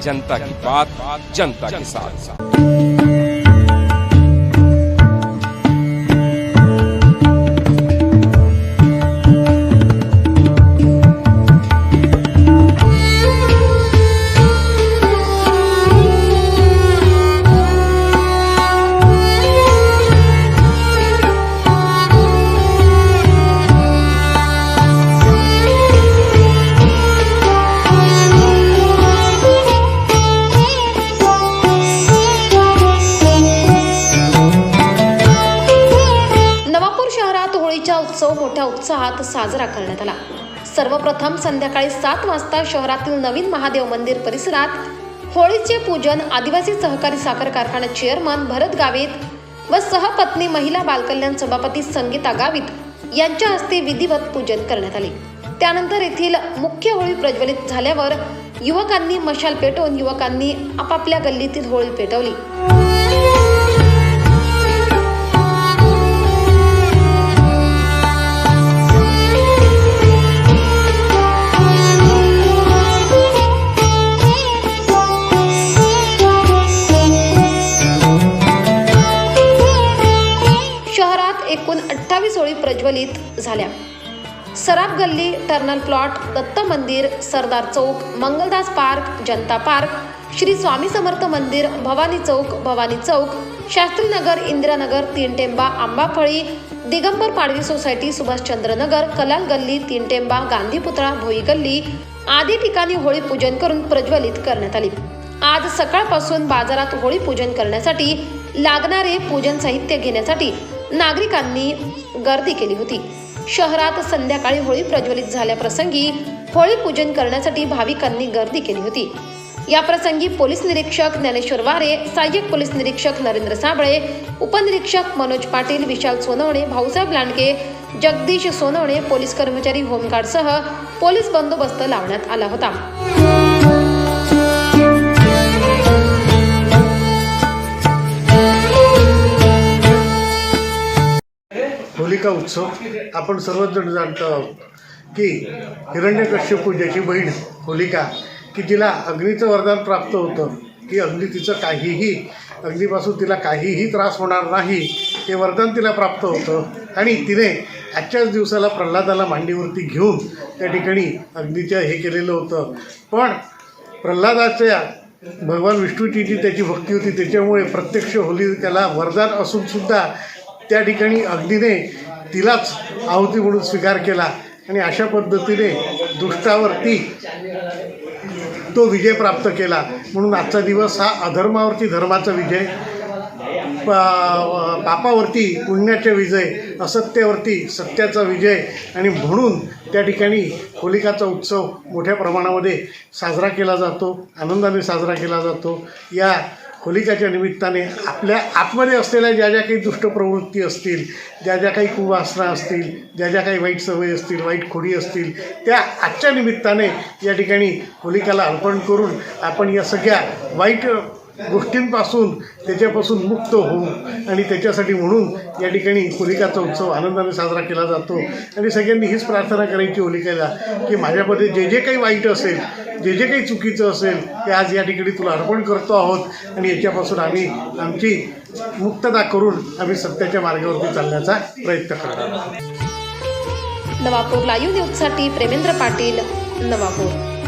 जनता की बात जनता के साथ। नवापूर होळीचा उत्सव मोठ्या उत्साहात साजरा करण्यात आला. सर्वप्रथम संध्याकाळी सात वाजता शहरातील नवीन महादेव मंदिर परिसरात होळीचे पूजन आदिवासी सहकारी साखर कारखाना चेअरमन भरत गावित व सहपत्नी महिला बालकल्याण सभापती संगीता गावित यांच्या हस्ते विधिवत पूजन करण्यात आले. त्यानंतर येथील मुख्य होळी प्रज्वलित झाल्यावर युवकांनी मशाल पेटवून युवकांनी आपापल्या गल्लीतील होळी पेटवली. प्रज्वलित झाल्या. सराफ गल्ली tunnel plot Datta Mandir Sardar Chowk Mangaldas park Janata park Shri Swami Samarth Mandir Bhavani Chowk Bhavani Chowk Shastrinagar Indiranagar Teentemba Ambaphali Digambar Padvi society Subhashchandra Nagar Kalal Galli Teentemba Gandhi पुतळा भोई गल्ली आदी ठिकाणी होळी पूजन करून प्रज्वलित करण्यात आली. आज सकाळपासून बाजारात होळी पूजन करण्यासाठी लागणारे पूजन साहित्य घेण्यासाठी नागरिकांनी गर्दी केली होती. शहरात संध्याकाळी होळी प्रज्वलित झाल्याप्रसंगी होळी पूजन करण्यासाठी भाविकांनी गर्दी केली होती. या प्रसंगी पोलीस निरीक्षक ज्ञानेश्वर वारे सहाय्यक पोलीस निरीक्षक नरेंद्र साबळे उपनिरीक्षक मनोज पाटील विशाल सोनवणे भाऊसाहेब लांडके जगदीश सोनवणे पोलीस कर्मचारी होमगार्डसह पोलीस बंदोबस्त लावण्यात आला होता. होलिका उत्सव आपण सर्वजण जाणतो आहोत की हिरण्यकश्यपू ज्याची बहीण होलिका की तिला अग्नीचं वरदान प्राप्त होतं की अग्नी तिचं काहीही अग्नीपासून तिला काहीही त्रास होणार नाही हे वरदान तिला प्राप्त होतं. आणि तिने आजच्याच दिवसाला प्रल्हादाला मांडीवरती घेऊन त्या ठिकाणी अग्नीचं हे केलेलं होतं. पण प्रल्हादाच्या भगवान विष्णूची जी त्याची भक्ती होती त्याच्यामुळे प्रत्यक्ष होली त्याला वरदान असूनसुद्धा त्या ठिकाणी अग्नीने तिलाच आहुती म्हणून स्वीकार केला आणि अशा पद्धतीने दुष्टावरती तो विजय प्राप्त केला. म्हणून आजचा दिवस हा अधर्मावरती धर्माचा विजय पा पापावरती पुण्याचा विजय असत्यावरती सत्याचा विजय आणि म्हणून त्या ठिकाणी होलिकाचा उत्सव मोठ्या प्रमाणामध्ये साजरा केला जातो आनंदाने साजरा केला जातो. या होलिकाच्या निमित्ताने आपल्या आतमध्ये असलेल्या ज्या ज्या काही दुष्ट प्रवृत्ती असतील ज्या ज्या काही कुवासना असतील ज्या ज्या काही वाईट सवयी असतील वाईट खोडी असतील त्या आजच्या निमित्ताने या ठिकाणी होलिकाला अर्पण करून आपण या सगळ्या वाईट गोष्टींपासून त्याच्यापासून मुक्त होऊ आणि त्याच्यासाठी म्हणून या ठिकाणी होलिकाचा उत्सव आनंदाने साजरा केला जातो. आणि सगळ्यांनी हीच प्रार्थना करायची होलिकेला की माझ्यामध्ये जे जे काही वाईट असेल जे जे काही चुकीचं असेल ते आज या ठिकाणी तुला अर्पण करतो आहोत. आणि याच्यापासून आम्ही आमची मुक्तता करून आम्ही सत्याच्या मार्गावरती चालण्याचा प्रयत्न करणार आहोत. नवापूर लाईव्ह न्यूजसाठी प्रेमेंद्र पाटील नवापूर.